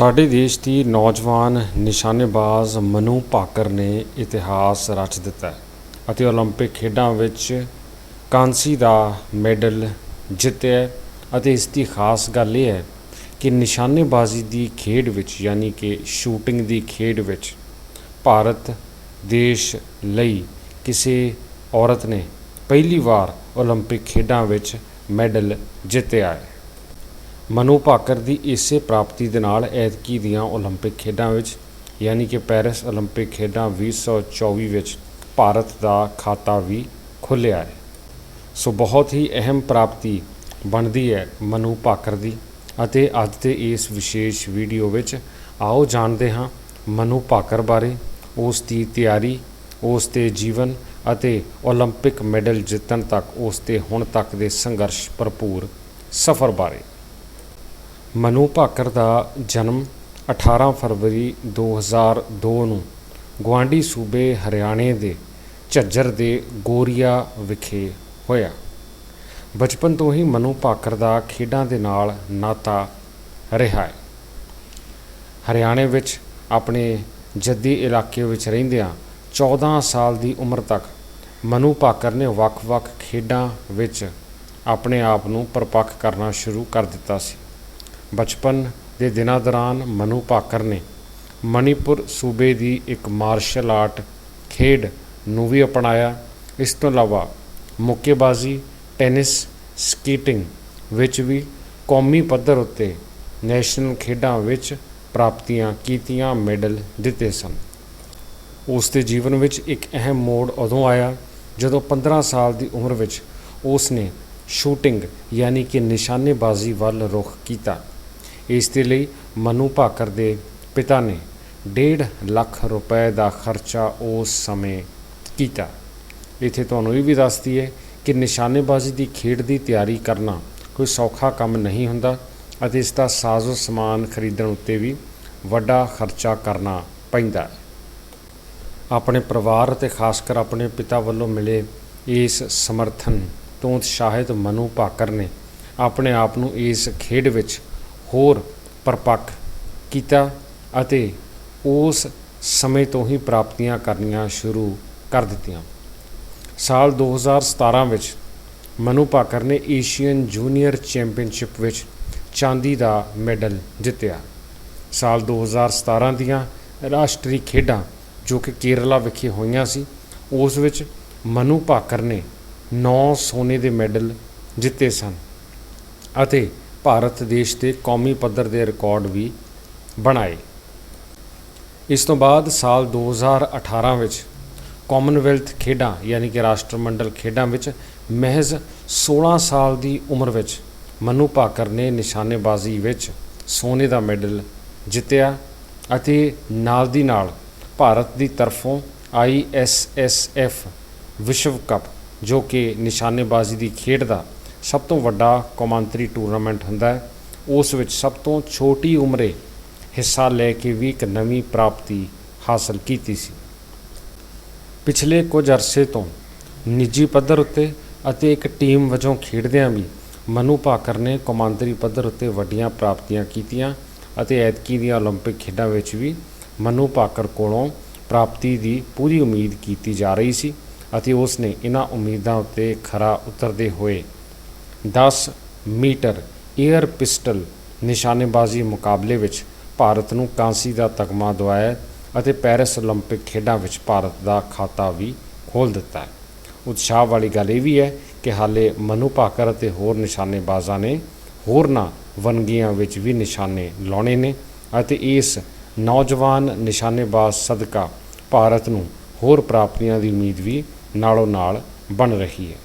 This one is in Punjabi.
ਸਾਡੇ ਦੇਸ਼ ਦੀ ਨੌਜਵਾਨ ਨਿਸ਼ਾਨੇਬਾਜ਼ ਮਨੂ ਭਾਕਰ ਨੇ ਇਤਿਹਾਸ ਰਚ ਦਿੱਤਾ ਹੈ ਅਤੇ 올림픽 ਖੇਡਾਂ ਵਿੱਚ ਕਾਂਸੀ ਦਾ ਮੈਡਲ ਜਿੱਤਿਆ ਹੈ ਅਤੇ ਇਸ ਦੀ ਖਾਸ ਗੱਲ ਇਹ ਹੈ ਕਿ ਨਿਸ਼ਾਨੇਬਾਜ਼ੀ ਦੀ ਖੇਡ ਵਿੱਚ ਯਾਨੀ ਕਿ ਸ਼ੂਟਿੰਗ ਦੀ ਖੇਡ ਵਿੱਚ ਭਾਰਤ ਦੇਸ਼ ਲਈ ਕਿਸੇ ਔਰਤ ਨੇ ਪਹਿਲੀ ਵਾਰ 올림픽 ਖੇਡਾਂ ਵਿੱਚ ਮੈਡਲ ਜਿੱਤਿਆ ਹੈ ਮਨੂ ਭਾਕਰ ਦੀ ਇਸੇ ਪ੍ਰਾਪਤੀ ਦੇ ਨਾਲ ਐਤਕੀ ਦੀਆਂ 올림픽 ਖੇਡਾਂ ਵਿੱਚ ਯਾਨੀ ਕਿ ਪੈਰਿਸ 올림픽 ਖੇਡਾਂ 2024 ਵਿੱਚ ਭਾਰਤ ਦਾ ਖਾਤਾ ਵੀ ਖੁੱਲਿਆ ਹੈ ਸੋ ਬਹੁਤ ਹੀ ਅਹਿਮ ਪ੍ਰਾਪਤੀ ਬਣਦੀ ਹੈ ਮਨੂ ਭਾਕਰ ਦੀ ਅਤੇ ਅੱਜ ਦੇ ਇਸ ਵਿਸ਼ੇਸ਼ ਵੀਡੀਓ ਵਿੱਚ ਆਓ ਜਾਣਦੇ ਹਾਂ ਮਨੂ ਭਾਕਰ ਬਾਰੇ ਉਸ ਦੀ ਤਿਆਰੀ ਉਸ ਦੇ ਜੀਵਨ ਅਤੇ 올림픽 ਮੈਡਲ ਜਿੱਤਣ ਤੱਕ ਉਸ ਦੇ ਹੁਣ ਤੱਕ ਦੇ ਸੰਘਰਸ਼ ਭਰਪੂਰ ਸਫ਼ਰ ਬਾਰੇ ਮਨੂ ਭਾਕਰ ਦਾ ਜਨਮ 18 ਫਰਵਰੀ 2002 ਨੂੰ ਗੁਆਂਢੀ ਸੂਬੇ ਹਰਿਆਣੇ ਦੇ ਝੱਜਰ ਦੇ ਗੋਰੀਆ ਵਿਖੇ ਹੋਇਆ। ਬਚਪਨ ਤੋਂ ਹੀ ਮਨੂ ਭਾਕਰ ਦਾ ਖੇਡਾਂ ਦੇ ਨਾਲ ਨਾਤਾ ਰਿਹਾ ਹੈ। ਹਰਿਆਣੇ ਵਿੱਚ ਆਪਣੇ ਜੱਦੀ ਇਲਾਕੇ ਵਿੱਚ ਰਹਿੰਦਿਆਂ 14 ਸਾਲ ਦੀ ਉਮਰ ਤੱਕ ਮਨੂ ਭਾਕਰ ਨੇ ਵੱਖ-ਵੱਖ ਖੇਡਾਂ ਵਿੱਚ ਆਪਣੇ ਆਪ ਨੂੰ ਪਰਪੱਕ ਕਰਨਾ ਸ਼ੁਰੂ ਕਰ ਦਿੱਤਾ ਸੀ। ਬਚਪਨ ਦੇ ਦਿਨਾਂ ਦੌਰਾਨ ਮਨੂ ਭਾਕਰ ਨੇ ਮਣੀਪੁਰ ਸੂਬੇ ਦੀ ਇੱਕ ਮਾਰਸ਼ਲ ਆਰਟ ਖੇਡ ਨੂੰ ਵੀ ਅਪਣਾਇਆ। ਇਸ ਤੋਂ ਇਲਾਵਾ ਮੁੱਕੇਬਾਜ਼ੀ, ਟੈਨਿਸ, ਸਕੀਟਿੰਗ ਵਿੱਚ ਵੀ ਕੌਮੀ ਪੱਧਰ ਉੱਤੇ ਨੈਸ਼ਨਲ ਖੇਡਾਂ ਵਿੱਚ ਪ੍ਰਾਪਤੀਆਂ ਕੀਤੀਆਂ ਮੈਡਲ ਦਿੱਤੇ ਸਨ। ਉਸ ਦੇ ਜੀਵਨ ਵਿੱਚ ਇੱਕ ਅਹਿਮ ਮੋੜ ਉਦੋਂ ਆਇਆ ਜਦੋਂ 15 ਸਾਲ ਦੀ ਉਮਰ ਵਿੱਚ ਉਸ ਨੇ ਸ਼ੂਟਿੰਗ ਯਾਨੀ ਕਿ ਨਿਸ਼ਾਨੇਬਾਜ਼ੀ ਵੱਲ ਰੁਖ ਕੀਤਾ। ਇਸ ਦੇ ਲਈ ਮਨੂ ਭਾਕਰ ਦੇ ਪਿਤਾ ਨੇ 1.5 ਲੱਖ ਰੁਪਏ ਦਾ ਖਰਚਾ ਉਸ ਸਮੇਂ ਕੀਤਾ। ਇੱਥੇ ਤੁਹਾਨੂੰ ਇਹ ਵੀ ਦੱਸਦੀ ਹੈ ਕਿ ਨਿਸ਼ਾਨੇਬਾਜ਼ੀ ਦੀ ਖੇਡ ਦੀ ਤਿਆਰੀ ਕਰਨਾ ਕੋਈ ਸੌਖਾ ਕੰਮ ਨਹੀਂ ਹੁੰਦਾ ਅਤੇ ਇਸ ਦਾ ਸਾਜ਼ੋ ਸਮਾਨ ਖਰੀਦਣ ਉੱਤੇ ਵੀ ਵੱਡਾ ਖਰਚਾ ਕਰਨਾ ਪੈਂਦਾ ਹੈ। ਆਪਣੇ ਪਰਿਵਾਰ ਅਤੇ ਖਾਸ ਕਰ ਆਪਣੇ ਪਿਤਾ ਵੱਲੋਂ ਮਿਲੇ ਇਸ ਸਮਰਥਨ ਤੋਂ ਉਤਸ਼ਾਹਿਤ ਮਨੂ ਭਾਕਰ ਨੇ ਆਪਣੇ ਆਪ ਨੂੰ ਇਸ ਖੇਡ ਵਿੱਚ ਹੋਰ ਪਰਪੱਕ ਕੀਤਾ ਅਤੇ ਉਸ ਸਮੇਂ ਤੋਂ ਹੀ ਪ੍ਰਾਪਤੀਆਂ ਕਰਨੀਆਂ ਸ਼ੁਰੂ ਕਰ ਦਿੱਤੀਆਂ। ਸਾਲ 2017 ਵਿੱਚ ਮਨੂ ਭਾਕਰ ਨੇ ਏਸ਼ੀਅਨ ਜੂਨੀਅਰ ਚੈਂਪੀਅਨਸ਼ਿਪ ਵਿੱਚ ਚਾਂਦੀ ਦਾ ਮੈਡਲ ਜਿੱਤਿਆ। ਸਾਲ 2017 ਦੀਆਂ ਰਾਸ਼ਟਰੀ ਖੇਡਾਂ ਜੋ ਕਿ ਕੇਰਲਾ ਵਿਖੇ ਹੋਈਆਂ ਸੀ, ਉਸ ਵਿੱਚ ਮਨੂ ਭਾਕਰ ਨੇ 9 ਸੋਨੇ ਦੇ ਮੈਡਲ ਜਿੱਤੇ ਸਨ ਅਤੇ ਭਾਰਤ ਦੇਸ਼ ਦੇ ਕੌਮੀ ਪੱਧਰ ਦੇ ਰਿਕਾਰਡ ਵੀ ਬਣਾਏ। ਇਸ ਤੋਂ ਬਾਅਦ ਸਾਲ 2018 ਵਿੱਚ ਕਾਮਨਵੈਲਥ ਖੇਡਾਂ, ਯਾਨੀ ਕਿ ਰਾਸ਼ਟਰਮੰਡਲ ਖੇਡਾਂ ਵਿੱਚ ਮਹਿਜ਼ 16 ਸਾਲ ਦੀ ਉਮਰ ਵਿੱਚ ਮਨੂ ਭਾਕਰ ਨੇ ਨਿਸ਼ਾਨੇਬਾਜ਼ੀ ਵਿੱਚ ਸੋਨੇ ਦਾ ਮੈਡਲ ਜਿੱਤਿਆ ਅਤੇ ਨਾਲ ਦੀ ਨਾਲ ਭਾਰਤ ਦੀ ਤਰਫੋਂ ISSF ਵਿਸ਼ਵ ਕੱਪ, ਜੋ ਕਿ ਨਿਸ਼ਾਨੇਬਾਜ਼ੀ ਦੀ ਖੇਡ ਦਾ ਸਭ ਤੋਂ ਵੱਡਾ ਕੌਮਾਂਤਰੀ ਟੂਰਨਾਮੈਂਟ ਹੁੰਦਾ ਹੈ ਉਸ ਵਿੱਚ ਸਭ ਤੋਂ ਛੋਟੀ ਉਮਰੇ ਹਿੱਸਾ ਲੈ ਕੇ ਵੀ ਇੱਕ ਨਵੀਂ ਪ੍ਰਾਪਤੀ ਹਾਸਲ ਕੀਤੀ ਸੀ ਪਿਛਲੇ ਕੁਝ ਅਰਸੇ ਤੋਂ ਨਿੱਜੀ ਪੱਧਰ ਉੱਤੇ ਅਤੇ ਇੱਕ ਟੀਮ ਵਜੋਂ ਖੇਡਦਿਆਂ ਵੀ ਮਨੂ ਭਾਕਰ ਨੇ ਕੌਮਾਂਤਰੀ ਪੱਧਰ ਉੱਤੇ ਵੱਡੀਆਂ ਪ੍ਰਾਪਤੀਆਂ ਕੀਤੀਆਂ ਅਤੇ ਐਤਕੀ ਦੀਆਂ 올림픽 ਖੇਡਾਂ ਵਿੱਚ ਵੀ ਮਨੂ ਭਾਕਰ ਕੋਲੋਂ ਪ੍ਰਾਪਤੀ ਦੀ ਪੂਰੀ ਉਮੀਦ ਕੀਤੀ ਜਾ ਰਹੀ ਸੀ ਅਤੇ ਉਸ ਨੇ ਇਹਨਾਂ ਉਮੀਦਾਂ ਉੱਤੇ ਖਰਾ ਉਤਰਦੇ ਹੋਏ 10 ਮੀਟਰ 에ਅਰ ਪਿਸਟਲ ਨਿਸ਼ਾਨੇਬਾਜ਼ੀ ਮੁਕਾਬਲੇ ਵਿੱਚ ਭਾਰਤ ਨੂੰ ਕਾਂਸੀ ਦਾ ਤਗਮਾ ਦਵਾਇਆ ਅਤੇ ਪੈਰਿਸ 올림픽 ਖੇਡਾਂ ਵਿੱਚ ਭਾਰਤ ਦਾ ਖਾਤਾ ਵੀ ਖੋਲ ਦਿੱਤਾ ਹੈ। ਉਤਸ਼ਾਹ ਵਾਲੀ ਗੱਲ ਇਹ ਵੀ ਹੈ ਕਿ ਹਾਲੇ ਮਨੂ ਭਾਕਰ ਅਤੇ ਹੋਰ ਨਿਸ਼ਾਨੇਬਾਜ਼ਾਂ ਨੇ ਹੋਰਨਾਂ ਵਨਗੀਆਂ ਵਿੱਚ ਵੀ ਨਿਸ਼ਾਨੇ ਲਾਉਣੇ ਨੇ ਅਤੇ ਇਸ ਨੌਜਵਾਨ ਨਿਸ਼ਾਨੇਬਾਜ਼ ਸਦਕਾ ਭਾਰਤ ਨੂੰ ਹੋਰ ਪ੍ਰਾਪਤੀਆਂ ਦੀ ਉਮੀਦ ਵੀ ਨਾਲੋਂ ਨਾਲ ਬਣ ਰਹੀ ਹੈ।